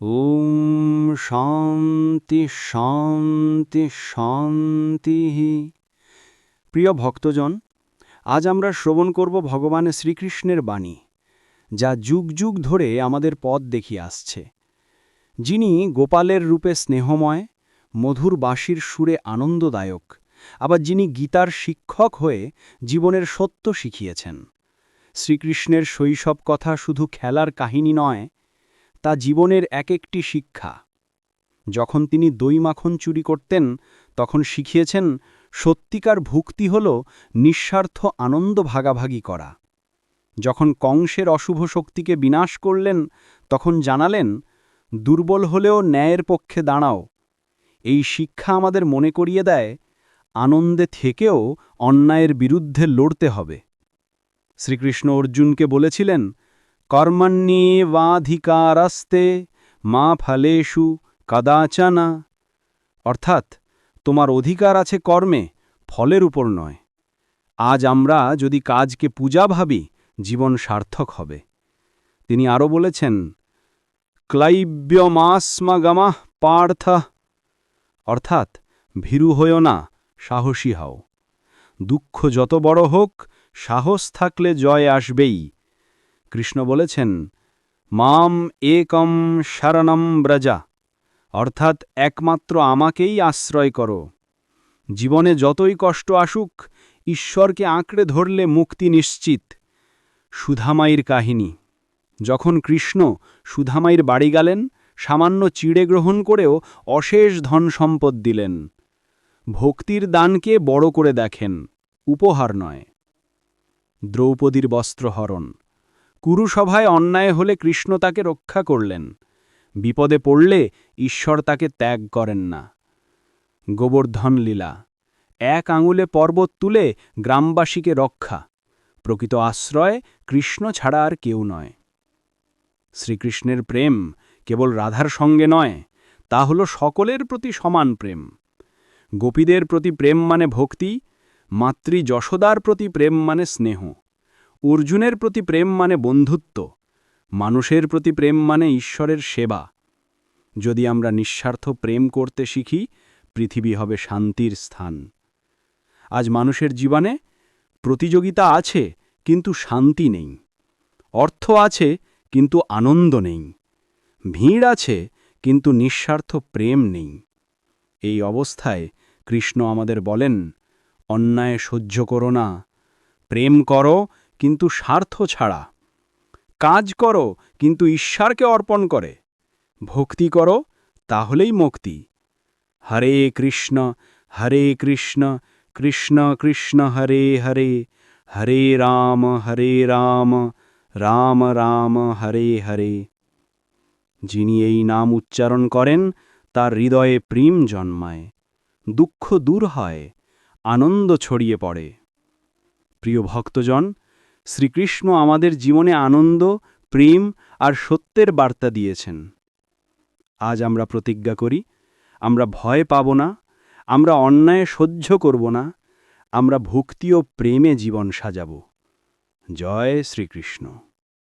ওম শান্তি শান্তি শান্তি। প্রিয় ভক্তজন, আজ আমরা শ্রবণ করব ভগবান শ্রীকৃষ্ণের বাণী, যা যুগ যুগ ধরে আমাদের পথ দেখিয়ে আসছে। যিনি গোপালের রূপে স্নেহময়, মধুর বাঁশির সুরে আনন্দদায়ক, আবার যিনি গীতার শিক্ষক হয়ে জীবনের সত্য শিখিয়েছেন। শ্রীকৃষ্ণের শৈশব কথা শুধু খেলার কাহিনী নয় তা জীবনের এক একটি শিক্ষা। যখন তিনি দই মাখন চুরি করতেন, তখন শিখিয়েছেন, সত্যিকার ভুক্তি হল নিঃস্বার্থ আনন্দ ভাগাভাগি করা। যখন কংসের অশুভ শক্তিকে বিনাশ করলেন, তখন জানালেন, দুর্বল হলেও ন্যায়ের পক্ষে দাঁড়াও। এই শিক্ষা আমাদের মনে করিয়ে দেয়, আনন্দে থেকেও অন্যায়ের বিরুদ্ধে লড়তে হবে। শ্রীকৃষ্ণ অর্জুনকে বলেছিলেন কর্মণ্যেবাধিকারাস্তে মা ফলেষু কদাচনা। অর্থাৎ তোমার অধিকার আছে কর্মে, ফলের উপর নয়। আজ আমরা যদি কাজকে পূজা ভাবি, জীবন সার্থক হবে। তিনি আরও বলেছেন ক্লাইব্যমাস্মগমাহ পার্থ। অর্থাৎ ভীরু হয়েও না, সাহসী হও। দুঃখ যত বড় হোক, সাহস থাকলে জয় আসবেই। কৃষ্ণ বলেছেন, মাম একম শরণম ব্রজা অর্থাৎ একমাত্র আমাকেই আশ্রয় করো। জীবনে যতই কষ্ট আসুক, ঈশ্বরকে আঁকড়ে ধরলে মুক্তি নিশ্চিত। সুধামাইর কাহিনী। যখন কৃষ্ণ সুধামাইর বাড়ি গেলেন, সামান্য চিড়ে গ্রহণ করেও অশেষ ধন সম্পদ দিলেন। ভক্তির দানকে বড় করে দেখেন, উপহার নয়। দ্রৌপদীর বস্ত্রহরণ। কুরুসভায় অন্যায় হলে কৃষ্ণ তাকে রক্ষা করলেন। বিপদে পড়লে ঈশ্বর তাকে ত্যাগ করেন না। গোবর্ধন লীলা, এক আঙুলে পর্বত তুলে গ্রামবাসীকে রক্ষা, প্রকৃত আশ্রয় কৃষ্ণ ছাড়া আর কেউ নয়। শ্রীকৃষ্ণের প্রেম কেবল রাধার সঙ্গে নয়, তা হল সকলের প্রতি সমান প্রেম। গোপীদের প্রতি প্রেম মানে ভক্তি, মাতৃ যশোদার প্রতি প্রেম মানে স্নেহ। অর্জুনের প্রতি প্রেম মানে বন্ধুত্ব, মানুষের প্রতি প্রেম মানে ঈশ্বরের সেবা। যদি আমরা নিঃস্বার্থ প্রেম করতে শিখি, পৃথিবী হবে শান্তির স্থান। আজ মানুষের জীবনে প্রতিযোগিতা আছে, কিন্তু শান্তি নেই। অর্থ আছে, কিন্তু আনন্দ নেই। ভিড় আছে, কিন্তু নিঃস্বার্থ প্রেম নেই। এই অবস্থায় কৃষ্ণ আমাদের বলেন, অন্যায় সহ্য করো না, প্রেম করো কিন্তু স্বার্থ ছাড়া। কাজ করো, কিন্তু ঈশ্বরকে অর্পণ করে। ভক্তি করো, তাহলেই মুক্তি। হরে কৃষ্ণ হরে কৃষ্ণ কৃষ্ণ কৃষ্ণ, হরে হরে। হরে রাম হরে রাম রাম রাম, হরে হরে। যিনি এই নাম উচ্চারণ করেন, তার হৃদয়ে প্রেম জন্মায়। দুঃখ দূর হয়, আনন্দ ছড়িয়ে পড়ে। প্রিয় ভক্তজন শ্রীকৃষ্ণ আমাদের জীবনে আনন্দ, প্রেম আর সত্যের বার্তা দিয়েছেন। আজ আমরা প্রতিজ্ঞা করি, আমরা ভয় পাব না, আমরা অন্যায় সহ্য করব না, আমরা ভক্তি ও প্রেমে জীবন সাজাব। জয় শ্রীকৃষ্ণ।